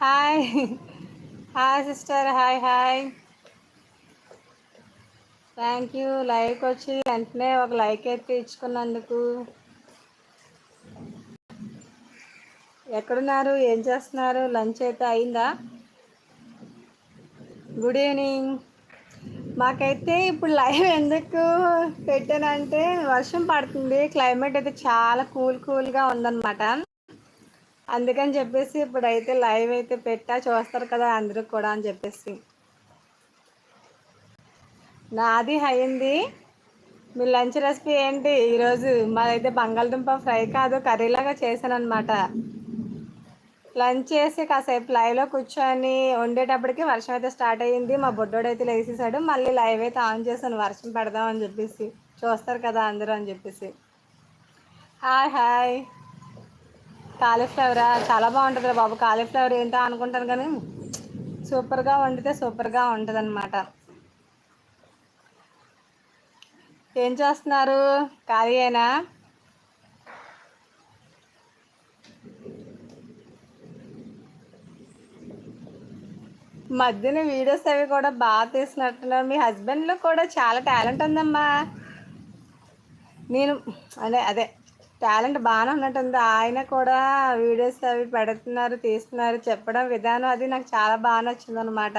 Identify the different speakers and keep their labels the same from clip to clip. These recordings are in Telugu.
Speaker 1: Hi hi sister hi hi thank you like వచ్చి వెంటనే ఒక లైక్ అయితే ఇచ్చుకున్నందుకు ఎక్కడున్నారు? ఏం చేస్తున్నారు? లంచ్ అయితే అయిందా? గుడ్ ఈవినింగ్ మాకైతే ఇప్పుడు లైవ్ ఎందుకు పెట్టానంటే వర్షం పడుతుంది. క్లైమేట్ అయితే చాలా కూల్ కూల్గా ఉందన్నమాట. అందుకని చెప్పేసి ఇప్పుడైతే లైవ్ అయితే పెట్టా చూస్తారు కదా అందరూ కూడా అని చెప్పేసి. నాది అయింది. మీ లంచ్ రెసిపీ ఏంటి? ఈరోజు మాదైతే బంగాళదుంప ఫ్రై కాదు కర్రీలాగా చేశానమాట లంచ్ చేసి కాసేపు లైవ్లో కూర్చొని వండేటప్పటికి వర్షం అయితే స్టార్ట్ అయ్యింది. మా బొడ్డోడు అయితే లేచేసాడు మళ్ళీ లైవ్ అయితే ఆన్ చేశాను. వర్షం పెడదాం అని చెప్పేసి. చూస్తారు కదా అందరూ అని చెప్పేసి. హాయ్ హాయ్ కాలీఫ్లవరా? చాలా బాగుంటుంది బాబు. కాలీఫ్లవర్ ఏంటో అనుకుంటాను కానీ సూపర్గా వండితే సూపర్గా ఉంటుంది అనమాట ఏం చేస్తున్నారు? ఖాళీ అయినా మధ్యన వీడియోస్ అవి కూడా బాగా తీసినట్టున్నారు మీ హస్బెండ్లో కూడా చాలా టాలెంట్ ఉందమ్మా. నేను అదే అదే. టాలెంట్ బాగానే ఉన్నట్టుంది. ఆయన కూడా వీడియోస్ అవి పెడుతున్నారు తీస్తున్నారు చెప్పడం విధానం అది నాకు చాలా బాగా నచ్చింది అనమాట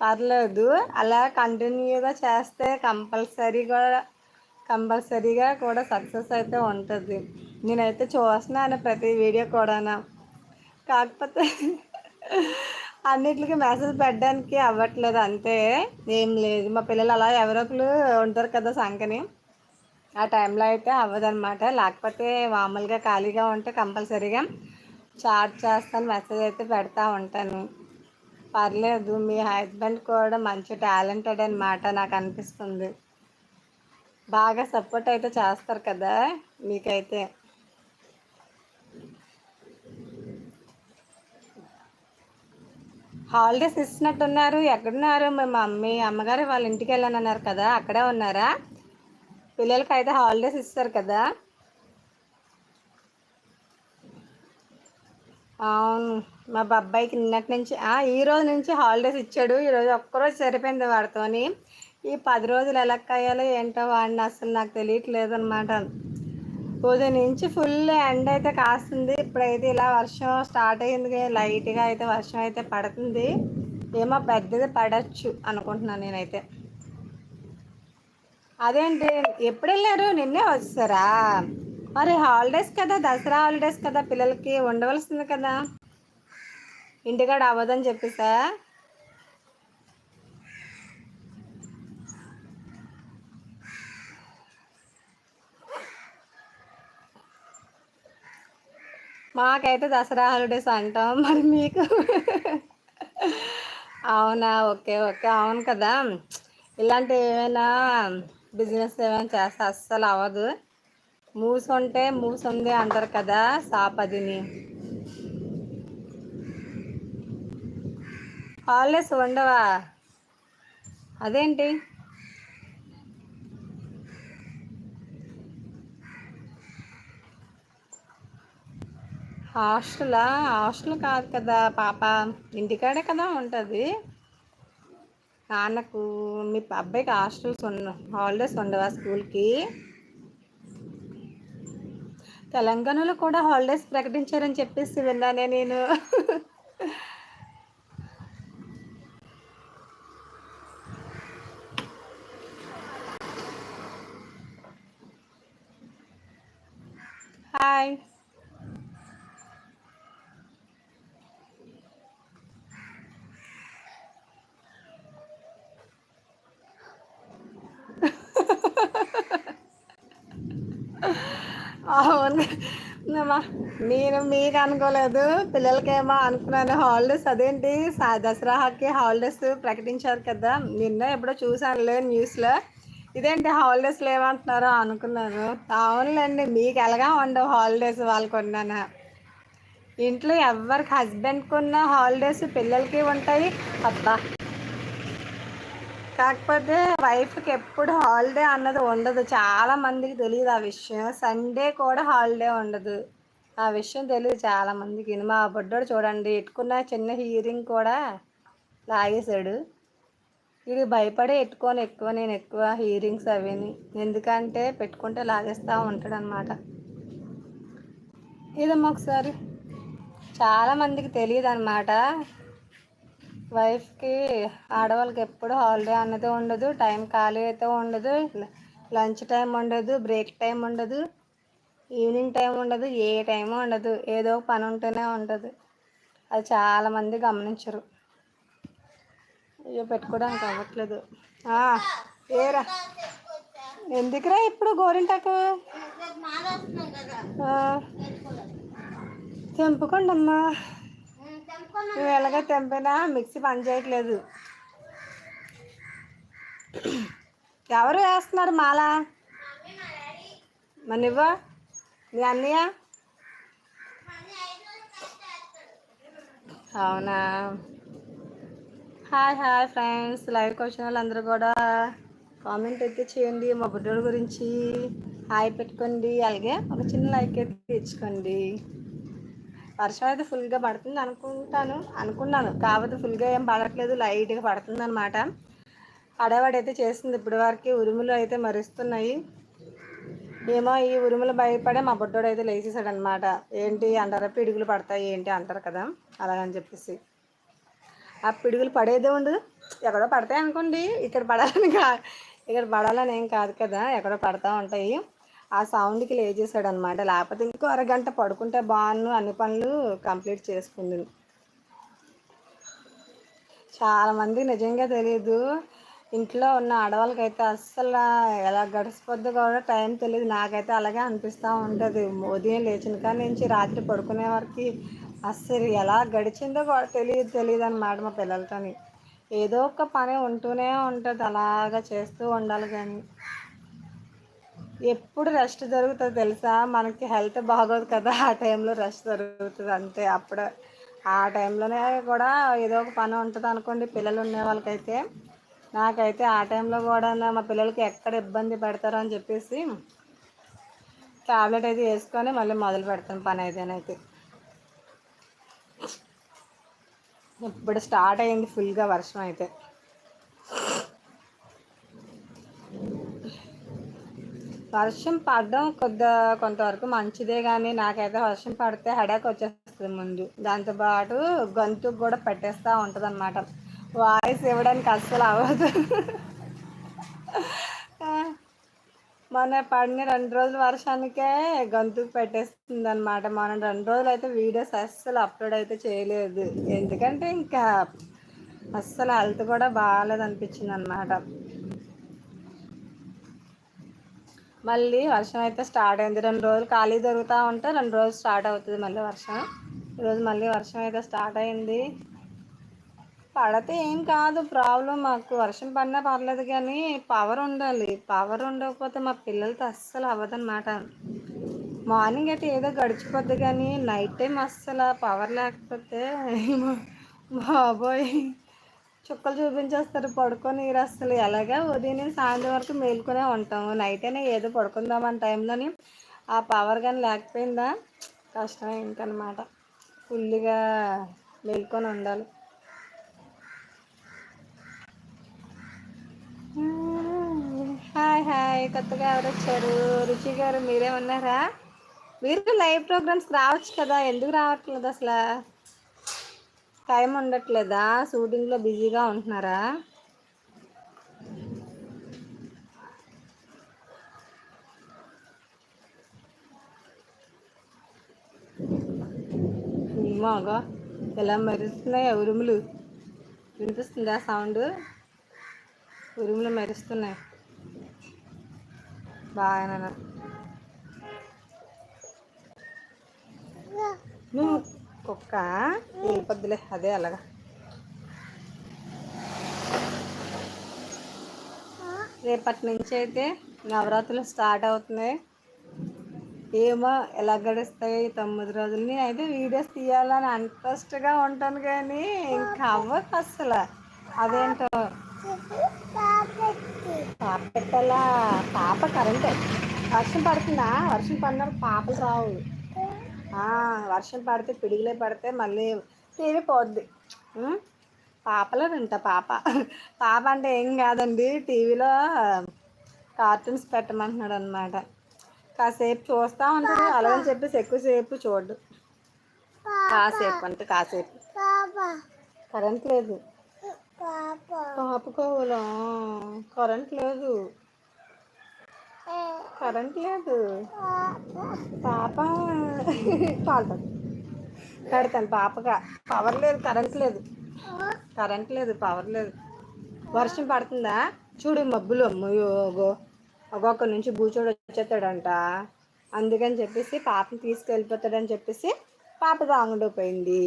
Speaker 1: పర్లేదు. అలా కంటిన్యూగా చేస్తే కంపల్సరీగా కంపల్సరీగా కూడా సక్సెస్ అయితే ఉంటుంది. నేనైతే చూస్తున్నాను ప్రతి వీడియో కూడా కాకపోతే అన్నిటికి మెసేజ్ పెట్టడానికి అవ్వట్లేదు అంతే. ఏం లేదు. మా పిల్లలు అలా ఎవరో ఒకరు ఉంటారు కదా సంకని ఆ టైంలో అయితే అవ్వదన్నమాట. లేకపోతే మామూలుగా ఖాళీగా ఉంటే కంపల్సరీగా చాట్ చేస్తాను మెసేజ్ అయితే పెడతా ఉంటాను. పర్లేదు మీ హస్బెండ్ కూడా మంచి టాలెంటెడ్ అనమాట నాకు అనిపిస్తుంది. బాగా సపోర్ట్ అయితే చేస్తారు కదా మీకైతే. హాలిడేస్ ఇస్తున్నట్టున్నారు. ఎక్కడున్నారు? మీ మమ్మీ అమ్మగారు వాళ్ళ ఇంటికి వెళ్ళాను అన్నారు కదా అక్కడే ఉన్నారా? పిల్లలకి అయితే హాలిడేస్ ఇస్తారు కదా. అవును మా బాబాయికి నిన్నటి నుంచి ఈ రోజు నుంచి హాలిడేస్ ఇచ్చాడు. ఈరోజు ఒక్కరోజు సరిపోయింది వాడితోని. ఈ పది రోజులు ఎలా అయ్యాలో ఏంటో వాడిని అసలు నాకు తెలియట్లేదు అనమాట ఉదయం నుంచి ఫుల్ ఎండ్ అయితే కాస్తుంది. ఇప్పుడైతే ఇలా వర్షం స్టార్ట్ అయ్యింది లైట్గా అయితే వర్షం అయితే పడుతుంది. ఏమో పెద్దది పడచ్చు అనుకుంటున్నాను నేనైతే. అదేంటి? ఎప్పుడు వెళ్ళారు నిన్నే వస్తారా మరి హాలిడేస్ కదా దసరా హాలిడేస్ కదా పిల్లలకి ఉండవలసింది కదా. ఇంటికాడ అవ్వదని చెప్పేసా? మాకైతే దసరా హాలిడేస్ అంటాం మరి మీకు? అవునా? Okay okay. అవును కదా. ఇలాంటి ఏమైనా బిజినెస్ ఏమైనా చేస్తే అస్సలు అవ్వదు. మూసుంటే మూసుంది అంటారు కదా సాపదిని. హాలిడేస్ ఉండవా? అదేంటి? హాస్టలా? హాస్టల్ కాదు కదా పాప. ఇంటికాడే కదా ఉంటుంది. నాకు మీ అబ్బాయికి హాస్టల్స్ ఉన్న హాలిడేస్ ఉండవా స్కూల్కి? తెలంగాణలో కూడా హాలిడేస్ ప్రకటించారని చెప్పేసి విన్నానే నేను హాయ్ అవును నేను మీకు అనుకోలేదు. పిల్లలకేమో అనుకున్నాను. హాలిడేస్ అదేంటి? దసరాకి హాలిడేస్ ప్రకటించారు కదా. నిన్న ఎప్పుడో చూసానులే లేదు న్యూస్లో. ఇదేంటి హాలిడేస్ లేవంటున్నారో అనుకున్నాను. అవునులేండి మీకు ఎలాగా ఉండవు హాలిడేస్ వాళ్ళు కొన్నాను. ఇంట్లో ఎవరికి హస్బెండ్కి ఉన్న హాలిడేస్ పిల్లలకి ఉంటాయి. అబ్బా! కాకపోతే వైఫ్కి ఎప్పుడు హాలిడే అన్నది ఉండదు. చాలా మందికి తెలియదు ఆ విషయం. సండే కూడా హాలిడే ఉండదు. ఆ విషయం తెలియదు చాలామందికి మా బొడ్డోడు చూడండి. ఎట్టుకున్న చిన్న హీరింగ్ కూడా లాగేశాడు. ఇది భయపడే ఎట్టుకొని ఎక్కువ నేను ఎక్కువ హీరింగ్స్ అవిని. ఎందుకంటే పెట్టుకుంటే లాగేస్తూ ఉంటాడు అనమాట ఇదమ్మా ఒకసారి. చాలామందికి తెలియదు అనమాట వైఫ్కి ఆడవాళ్ళకి ఎప్పుడు హాలిడే అన్నది ఉండదు. టైం ఖాళీ అయితే ఉండదు. లంచ్ టైం ఉండదు. బ్రేక్ టైం ఉండదు. ఈవినింగ్ టైం ఉండదు ఏ టైం ఉండదు ఏదో పని ఉంటూనే ఉంటుంది. అది చాలామంది గమనించరు. అయ్యో పెట్టుకోవడానికి అవ్వట్లేదు. ఏరా? ఎందుకురా ఇప్పుడు గోరింటాకు? తెంపుకోండి అమ్మా నువ్వు ఎలాగ తెంపినా మిక్సీ పని చేయట్లేదు. ఎవరు వేస్తున్నారు మాల? మనివ్వ మీ అన్నయ్య అవునా? Hi hi friends. లైవ్కి వచ్చిన వాళ్ళందరూ కూడా కామెంట్ అయితే చేయండి మా బుడ్డోడి గురించి హాయ్ పెట్టుకోండి అలాగే ఒక చిన్న లైక్ అయితే తెచ్చుకోండి. వర్షం అయితే ఫుల్గా పడుతుంది అనుకుంటాను అనుకున్నాను. కాకపోతే ఫుల్గా ఏం పడట్లేదు లైట్గా పడుతుంది అనమాట పడేవాడైతే చేస్తుంది ఇప్పటి వరకు ఉరుములు అయితే మరుస్తున్నాయి. ఏమో ఈ ఉరుములు భయపడే మా బుడ్డోడు అయితే లేచేసాడు అనమాట ఏంటి అంటారా? పిడుగులు పడతాయి ఏంటి అంటారు కదా? అలాగని చెప్పేసి. ఆ పిడుగులు పడేదే ఉండదు ఎక్కడో పడతాయి అనుకోండి. ఇక్కడ పడాలని కా ఇక్కడ పడాలని ఏం కాదు కదా. ఎక్కడో పడతా ఉంటాయి. ఆ సౌండ్కి లేచేసాడు అనమాట లేకపోతే ఇంకో అరగంట పడుకుంటే బాగున్ను అన్ని పనులు కంప్లీట్ చేసుకుంది చాలామంది నిజంగా తెలియదు. ఇంట్లో ఉన్న ఆడవాళ్ళకైతే అస్సలు ఎలా గడిచిపోద్ది కూడా టైం తెలియదు నాకైతే అలాగే అనిపిస్తూ ఉంటుంది. ఉదయం లేచిన కాడి నుంచి రాత్రి పడుకునే వరకు అస్సలు ఎలా గడిచిందో కూడా తెలియదు తెలియదు అనమాట మా పిల్లలతోని. ఏదో ఒక పని ఉంటూనే ఉంటుంది. అలాగా చేస్తూ ఉండాలి కానీ. ఎప్పుడు రెస్ట్ దొరుకుతుంది తెలుసా? మనకి హెల్త్ బాగోదు కదా. ఆ టైంలో రెస్ట్ దొరుకుతుంది అంతే. అప్పుడు ఆ టైంలోనే కూడా ఏదో ఒక పని ఉంటుంది అనుకోండి పిల్లలు ఉండే వాళ్ళకైతే. నాకైతే ఆ టైంలో కూడా మా పిల్లలకి ఎక్కడ ఇబ్బంది పెడతారో అని చెప్పేసి ట్యాబ్లెట్ అయితే వేసుకొని మళ్ళీ మొదలు పెడతాను పని అయితేనైతే. ఇప్పుడు స్టార్ట్ అయింది ఫుల్గా వర్షం అయితే. వర్షం పడడం కొద్ది కొంతవరకు మంచిదే కానీ నాకైతే వర్షం పడితే హెడేక్ వచ్చేస్తుంది ముందు. దాంతోపాటు గొంతుకు కూడా పెట్టేస్తూ ఉంటుంది అన్నమాట వాయిస్ ఇవ్వడానికి అస్సలు అవ్వదు. మొన్న పడిన రెండు రోజుల వర్షానికే గొంతుకు పెట్టేస్తుంది అనమాట మనం రెండు రోజులు అయితే వీడియోస్ అస్సలు అప్లోడ్ అయితే చేయలేదు. ఎందుకంటే ఇంకా అస్సలు హెల్త్ కూడా బాగాలేదు అనిపించింది అనమాట మళ్ళీ వర్షం అయితే స్టార్ట్ అయింది. రెండు రోజులు ఖాళీ దొరుకుతూ ఉంటే రెండు రోజులు స్టార్ట్ అవుతుంది మళ్ళీ వర్షం. ఈరోజు మళ్ళీ వర్షం అయితే స్టార్ట్ అయింది. పడితే ఏం కాదు ప్రాబ్లం. మాకు వర్షం పడినా పర్లేదు కానీ పవర్ ఉండాలి. పవర్ ఉండకపోతే మా పిల్లలతో అస్సలు అవ్వదన్నమాట. మార్నింగ్ అయితే ఏదో గడిచిపోద్ది కానీ నైట్ టైం అస్సలు పవర్ లేకపోతే బాబోయ్. చుక్కలు చూపించేస్తారు పడుకొని అసలు ఎలాగా ఉదయం సాయంత్రం వరకు మేలుకునే ఉంటాము నైట్ అయినా ఏదో పడుకుందామన్న టైంలోని ఆ పవర్ కానీ లేకపోయిందా? కష్టం ఇంకనమాట ఫుల్గా మేల్కొని ఉండాలి. Hi hi. కొత్తగా ఎవరు వచ్చారు రుచి గారు మీరే ఉన్నారా? మీరు లైవ్ ప్రోగ్రామ్స్కి రావచ్చు కదా. ఎందుకు రావట్లేదు అసలు? టైం ఉండట్లేదా? షూటింగ్లో బిజీగా ఉంటున్నారా? మాగా ఎలా మరుస్తున్నాయి ఉరుములు. వినిపిస్తుందా సౌండ్? ఉరుములు మెరుస్తున్నాయి. బాగా కుక్క వెళ్ళిపోద్దులే అదే అలాగా. రేపటి నుంచి అయితే నవరాత్రులు స్టార్ట్ అవుతున్నాయి. ఏమో ఎలా గడుస్తాయి తొమ్మిది రోజులని అయితే వీడియోస్ తీయాలని ఇంట్రెస్ట్గా ఉంటాను కానీ ఇంకా అవ్వదు అసలు అదేంటో పాప పెట్టాలా పాప కరెంటే. వర్షం పడుతుందా? వర్షం పడినప్పుడు పాపలు రావు. వర్షం పడితే పిడుగులే పడితే మళ్ళీ టీవీ పోద్ది? పాపలో వింటా పాప. పాప అంటే ఏం కాదండి టీవీలో కార్టూన్స్ పెట్టమంటున్నాడు అనమాట కాసేపు చూస్తూ ఉంటాడు అలాగని చెప్పేసి ఎక్కువసేపు చూడు కాసేపు అంటే కాసేపు. కరెంట్ లేదు. పాప. కోవలా కరెంట్ లేదు. కరెంట్ లేదు. పాప. పాలు పెడతాను పాపగా. పవర్ లేదు కరెంట్ లేదు. కరెంట్ లేదు పవర్ లేదు. వర్షం పడుతుందా? చూడు మబ్బులు అమ్మయోగో ఒక్కొక్క నుంచి బూచోడు వచ్చేస్తాడంట. అందుకని చెప్పేసి పాపని తీసుకెళ్ళిపోతాడని చెప్పేసి పాప రాంగుండిపోయింది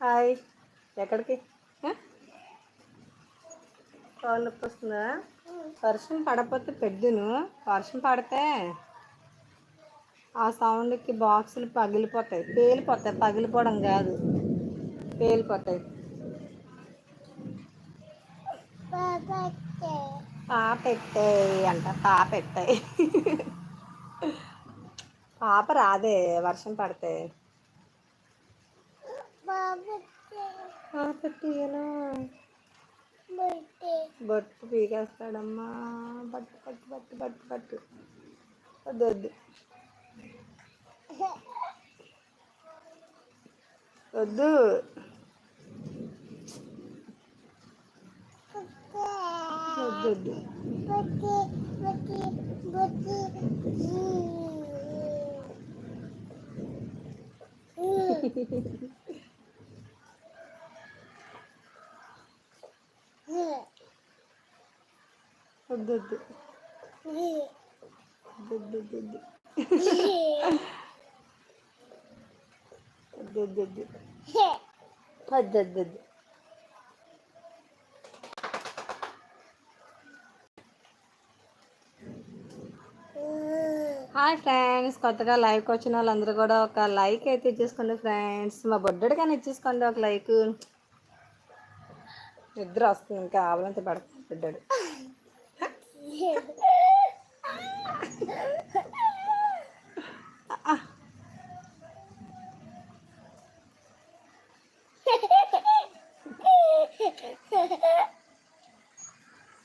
Speaker 1: హాయ్. ఎక్కడికి? కాళ్ళు నొప్పి వస్తుందా వర్షం పడకపోతే పెద్దును. వర్షం పడితే ఆ సౌండ్కి బాక్సులు పగిలిపోతాయి. పేలిపోతాయి. పగిలిపోవడం కాదు. పేలిపోతాయి. పాపెట్టాయి అంట. పాపెట్టాయి పాప రాదే వర్షం పడితే. పాపెట్టియనా బొట్టు పీకేస్తాడమ్మా. బట్టు పట్టు పట్టు పట్టు పట్టు వద్దు వద్దు. వద్దు. వద్దు వద్దు. వద్దు వద్దు హాయ్ ఫ్రెండ్స్ కొత్తగా లైవ్కి వచ్చిన వాళ్ళందరూ కూడా ఒక లైక్ అయితే ఇచ్చేసుకోండి ఫ్రెండ్స్. మా బొడ్డడు కానీ ఇచ్చేసుకోండి ఒక లైక్. నిద్ర వస్తుంది ఇంకా ఆవలంతా పడుకుంటున్నాడు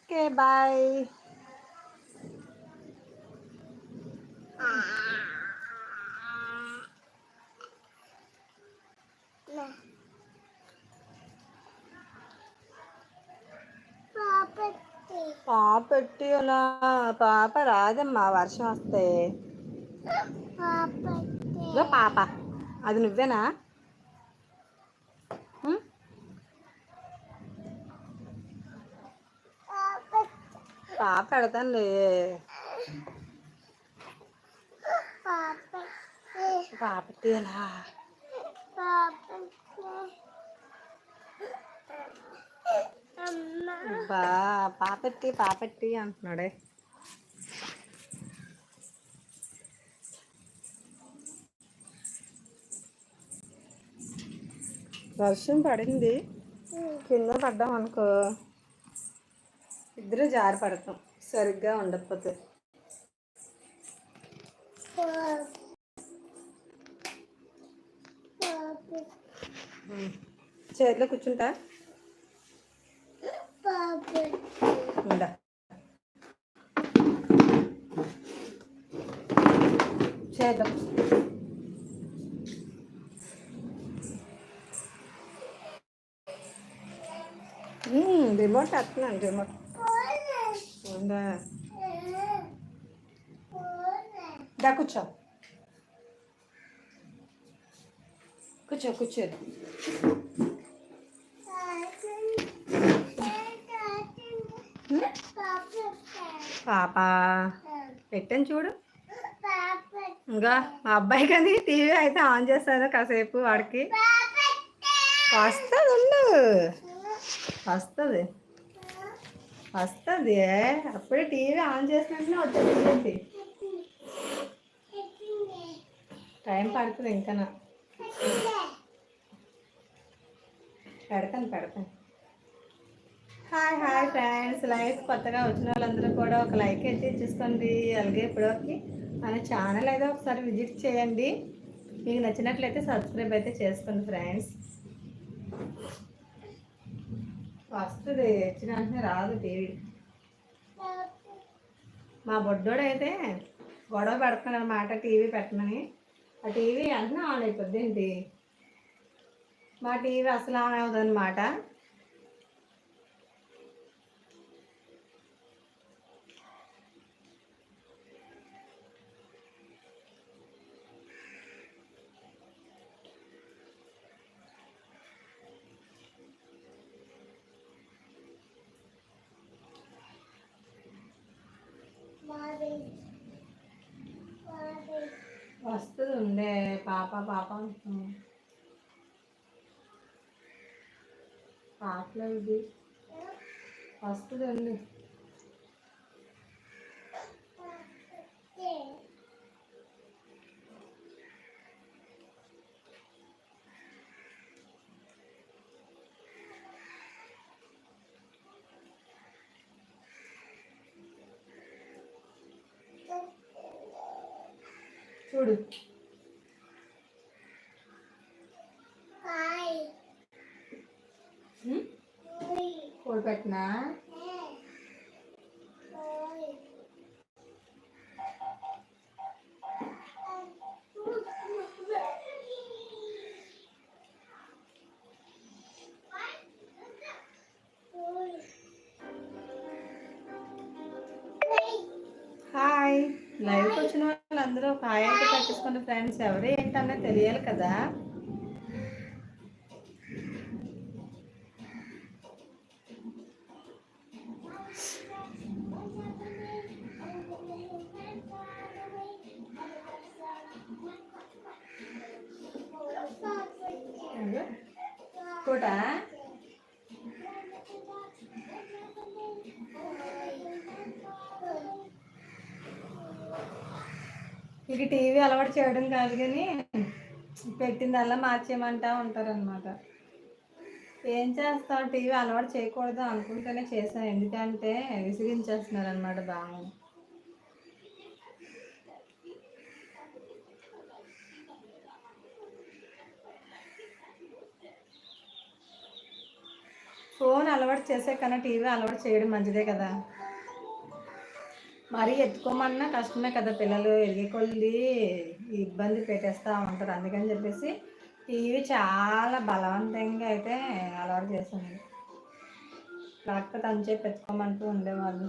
Speaker 1: Okay, bye. బాయ్ పాప పెట్టి అలా పాప రాదమ్మా వర్షం వస్తే? ఇదో పాప. అది నువ్వేనా? పాప పెడతానులే పాప తీయలా బా పాపెట్టి పాపెట్టి అంటున్నాడే. వర్షం పడింది. కింద పడ్డాం అనుకో. ఇద్దరు జారి పడతాం. సరిగ్గా ఉండకపోతే. చైర్లో కూర్చుంటా ఉందా చేద్దాం. రిమోట్ వస్తున్నాను రిమోట్. ఉందా? దా కూర్చో. కూర్చో కూర్చో. పాప పెట్టాను చూడు. ఇంకా మా అబ్బాయి కానీ టీవీ అయితే ఆన్ చేస్తాను కాసేపు వాడికి. వస్తుంది ఉండు. వస్తుంది. వస్తుంది. అప్పుడే టీవీ ఆన్ చేసినట్టునే వచ్చేసింది టైం పడుతుంది ఇంకా పెడతాను పెడతాను. Hi hi friends. లైక్ కొత్తగా వచ్చిన వాళ్ళందరూ కూడా ఒక లైక్ అయితే చూసుకోండి అలాగే ఇప్పుడోకి మన ఛానల్ అయితే ఒకసారి విజిట్ చేయండి. మీకు నచ్చినట్లయితే సబ్స్క్రైబ్ అయితే చేసుకోండి ఫ్రెండ్స్ వస్తుంది వచ్చిన వెంటనే రాదు టీవీ. మా బొడ్డోడు అయితే గొడవ పెడుతున్నాడు అనమాట టీవీ పెట్టమని. ఆ టీవీ వెంటనే ఆన్ అయిపోద్ది ఏంటి? మా టీవీ అసలు ఆన్ అవుతుంది అనమాట వస్తుంది ఉండే పాప పాప పాపలో పాటలో ఇది వస్తుంది ఉంది చూడు ఉమ్, కోడి పెట్టినా హాయ్ లైవ్కి వచ్చిన వాళ్ళందరూ ఒక హాయ్ అయితే పట్టించుకోండి ఫ్రెండ్స్ ఎవరు ఏంటన్నది తెలియాలి కదా. ఇక టీవీ అలవాటు చేయడం కాదు కానీ పెట్టిందల్లా మార్చేయమంటా ఉంటారనమాట ఏం చేస్తావు? టీవీ అలవాటు చేయకూడదు అనుకుంటేనే చేశాను. ఎందుకంటే విసిగించేస్తున్నారు అనమాట బాగా ఫోన్ అలవాటు చేసే కన్నా టీవీ అలవాటు చేయడం మంచిదే కదా. మరీ ఎత్తుకోమన్నా కష్టమే కదా పిల్లలు ఎరిగే కొద్ది ఇబ్బంది పెట్టేస్తూ ఉంటారు. అందుకని చెప్పేసి టీవీ చాలా బలవంతంగా అయితే అలవాటు చేసింది లేకపోతే అని చెప్పి ఎత్తుకోమంటూ ఉండేవాళ్ళు.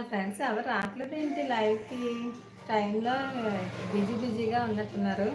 Speaker 1: ఫ్రెండ్స్ ఎవరు రావట్లేదు ఏంటి లైవ్కి? టైంలో బిజీ బిజీగా ఉన్నట్టున్నారు.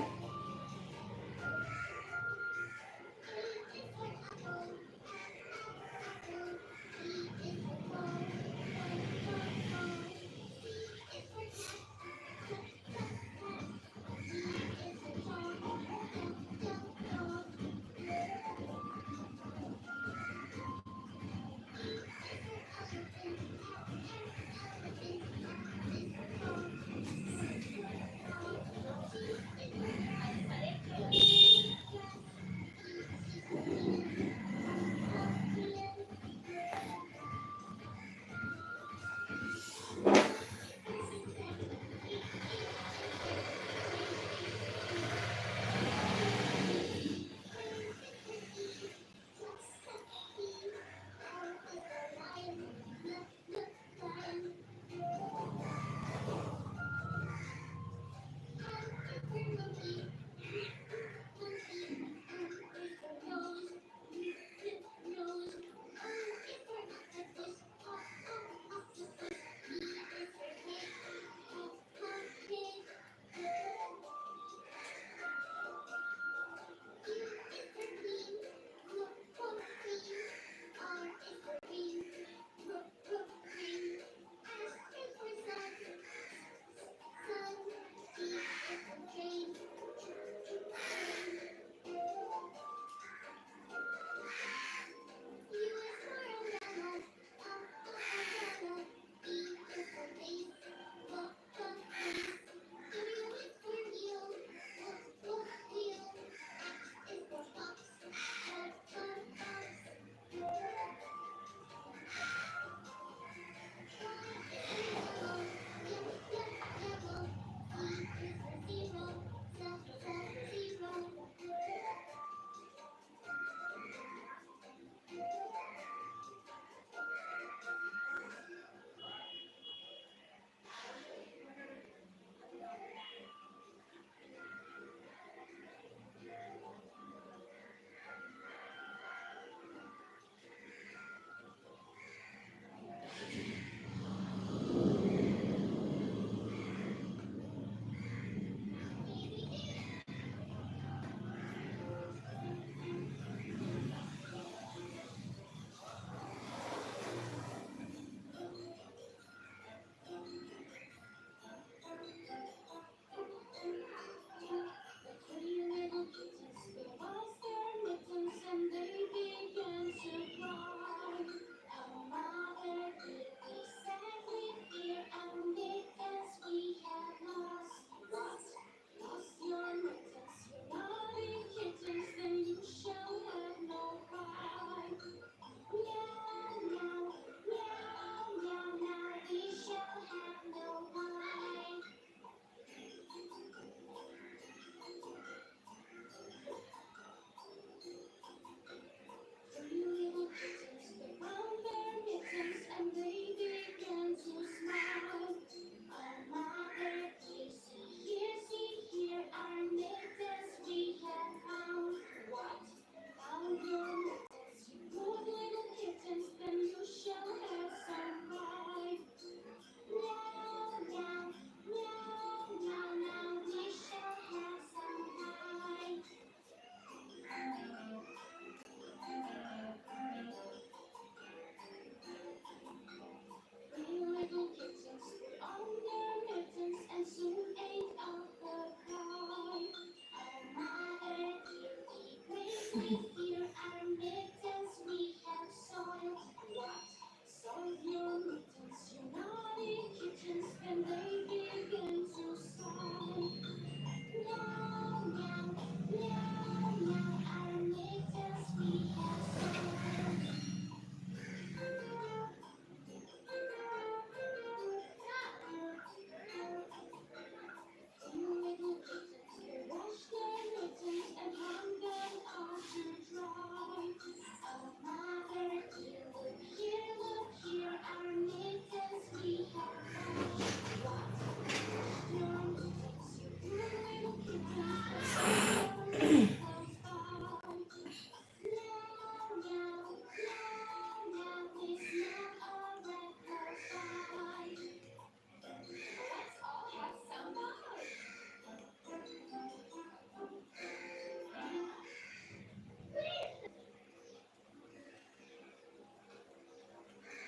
Speaker 1: Thank you.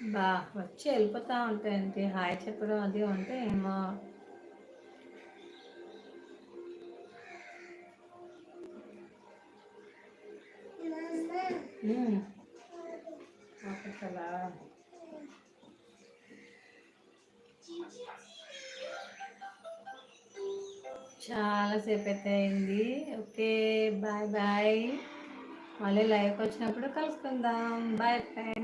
Speaker 1: బా వచ్చి వెళ్ళిపోతా ఉంటాయండి హాయ్ చెప్పడం అది ఉంటే ఏమో. చాలాసేపు అయితే అయింది. Okay bye bye. మళ్ళీ లైవ్కి వచ్చినప్పుడు కలుసుకుందాం. Bye bye